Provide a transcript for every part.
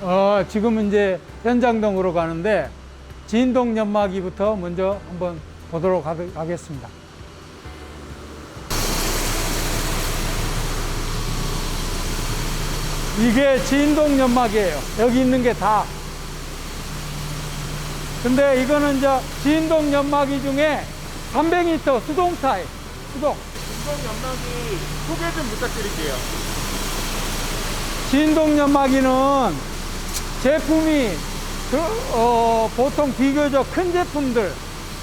어, 지금 이제 현장동으로 가는데 진동 연마기부터 먼저 한번 보도록 하, 하겠습니다. 이게 진동 연막이에요. 여기 있는 게 다. 근데 이거는 이제 진동 연마기 중에 300m 수동 타입. 수동. 중동 연막이 소개 좀 부탁드릴게요. 진동 연마기는 제품이 그, 어, 보통 비교적 큰 제품들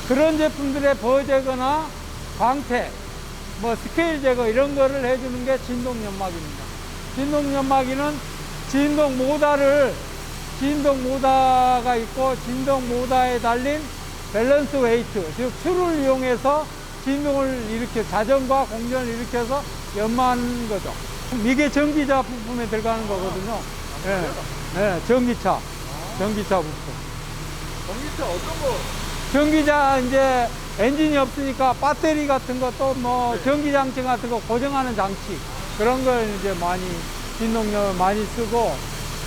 그런 제품들에 버제거나 광택 뭐 스케일 제거 이런 거를 해주는 게 진동 연마기입니다. 진동 모다를 진동 모다가 있고 진동 모다에 달린 밸런스 웨이트 즉 추를 이용해서 진동을 일으켜 자전과 공전을 일으켜서 연마하는 거죠. 이게 전기자 부품에 들어가는 거거든요. 예, 예, 전기차, 전기차 부품. 전기차 어떤 거? 전기자 이제 엔진이 없으니까 배터리 같은 거또뭐 네. 전기 장치 같은 거 고정하는 장치 그런 걸 이제 많이 진동력을 많이 쓰고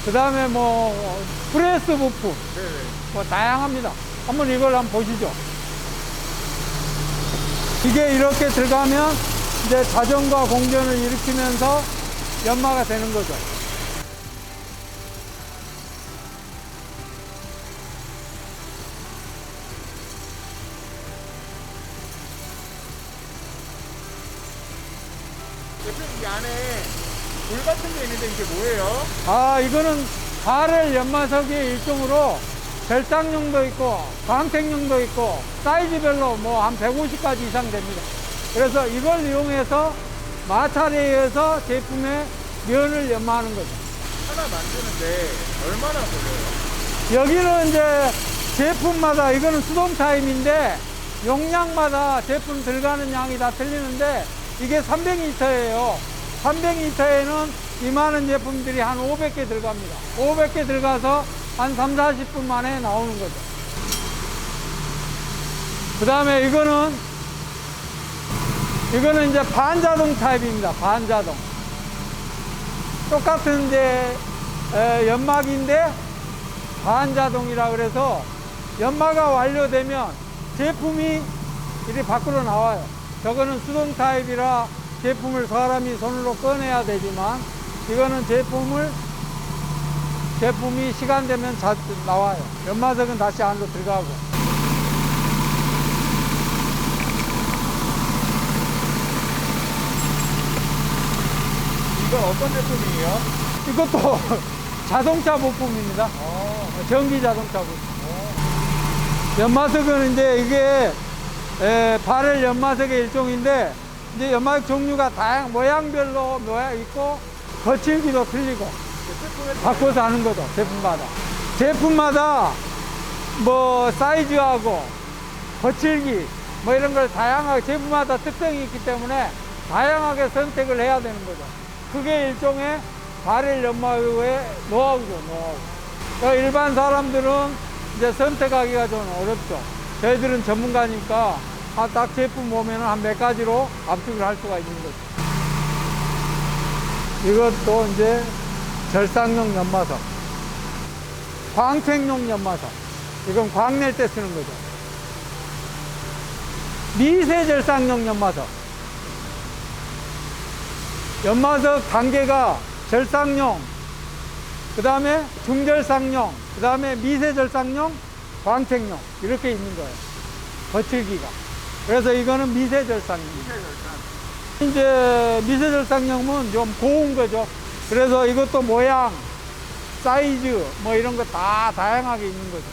그 다음에 뭐 프레스 부품 네네. 뭐 다양합니다. 한번 이걸 한번 보시죠. 이게 이렇게 들어가면 이제 자전과 공전을 일으키면서 연마가 되는 거죠. 대표님 이 안에 돌 같은 게 있는데 이게 뭐예요? 아, 이거는 바렐 연마석의 일종으로 절상용도 있고 광택용도 있고 사이즈별로 뭐 한 150가지 이상 됩니다. 그래서 이걸 이용해서 마찰에 의해서 제품의 면을 연마하는 거죠. 하나 만드는데 얼마나 걸려요? 여기는 이제 제품마다 이거는 수동 타임인데 용량마다 제품 들어가는 양이 다 틀리는데 이게 300리터예요. 300리터에는 이만한 제품들이 한 500개 들어갑니다. 500개 들어가서 한 3, 40분 만에 나오는 거죠. 그 다음에 이거는 이거는 이제 반자동 타입입니다. 반자동. 똑같은 이제 에, 연막인데 반자동이라 그래서 연마가 완료되면 제품이 이리 밖으로 나와요. 저거는 수동 타입이라 제품을 사람이 손으로 꺼내야 되지만 이거는 제품을 제품이 시간 되면 자, 나와요. 연마석은 다시 안으로 들어가고. 이건 어떤 제품이에요? 이것도 자동차 부품입니다. 어. 전기 자동차 부품. 연마석은 이제 이게 에, 발열 연마석의 일종인데 이제 연마석 종류가 다양 모양별로 모양 있고 거칠기도 틀리고 바꿔서 하는 거죠 제품마다 제품마다 뭐 사이즈하고 거칠기 뭐 이런 걸 다양하게 제품마다 특성이 있기 때문에 다양하게 선택을 해야 되는 거죠 그게 일종의 발열 연마의 노하우죠 노하우 그러니까 일반 사람들은 이제 선택하기가 좀 어렵죠 저희들은 전문가니까 아, 딱 제품 보면 한 몇 가지로 압축을 할 수가 있는 거죠 이것도 이제 절상용 연마석, 광택용 연마석. 이건 광낼 때 쓰는 거죠. 미세 절상용 연마석. 연마석 단계가 절상용, 그 다음에 중절상용, 그 다음에 미세 절상용, 광택용 이렇게 있는 거예요. 거칠기가. 그래서 이거는 미세 절상용. 이제 미세절상용은 좀 고운 거죠. 그래서 이것도 모양, 사이즈 뭐 이런 거 다 다양하게 있는 거죠.